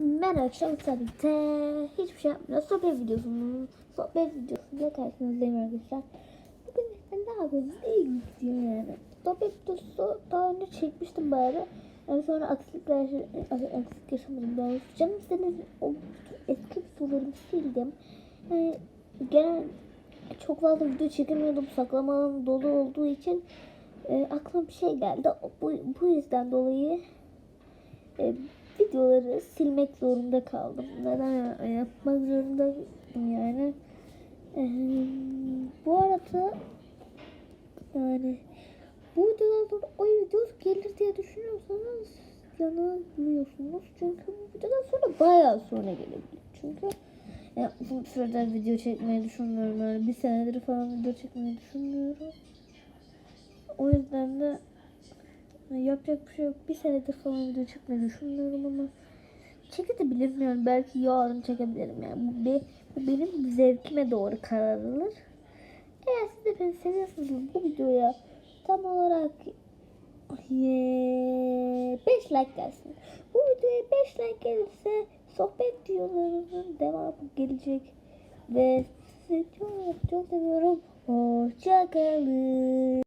Merhaba arkadaşlar birlikte hiçbir şey yapmıyor. Sohbet videosunun sohbet videosuyla karşınızdayım arkadaşlar. Bugün ben ne yapıyoruz? İyi gidiyor yani. Sohbet videosu daha önce çekmiştim bari. Yani sonra aksilikler, aksilik yaşamadım doğrusu. Canım istediğiniz o eski videolarımı sildim. Yani genel çok fazla video çekemiyordum. Saklama alanı dolu olduğu için e, aklıma bir şey geldi. Bu, bu yüzden dolayı e, videoları silmek zorunda kaldım. Neden ya- yapmak zorunda yani. E, bu arada yani bu videodan o video gelir diye düşünüyorsanız yanılıyorsunuz. Çünkü bu videodan sonra bayağı sonra gelebilir. Çünkü ya, uzun süredir video çekmeyi düşünmüyorum. Yani bir senedir falan video çekmeyi düşünmüyorum. O yüzden de yani yapacak bir şey yok. Bir senedir falan video çekmeyi düşünmüyorum ama çekebilirim yani. Belki yarın çekebilirim yani. Bu, be, bu benim zevkime doğru karar alır. Eğer siz de beni seviyorsanız bu videoya tam olarak 5 like gelsin. Bu videoya 5 like gelirse sohbet videolarının devamı gelecek. Ve sizi çok çok seviyorum. Hoşçakalın.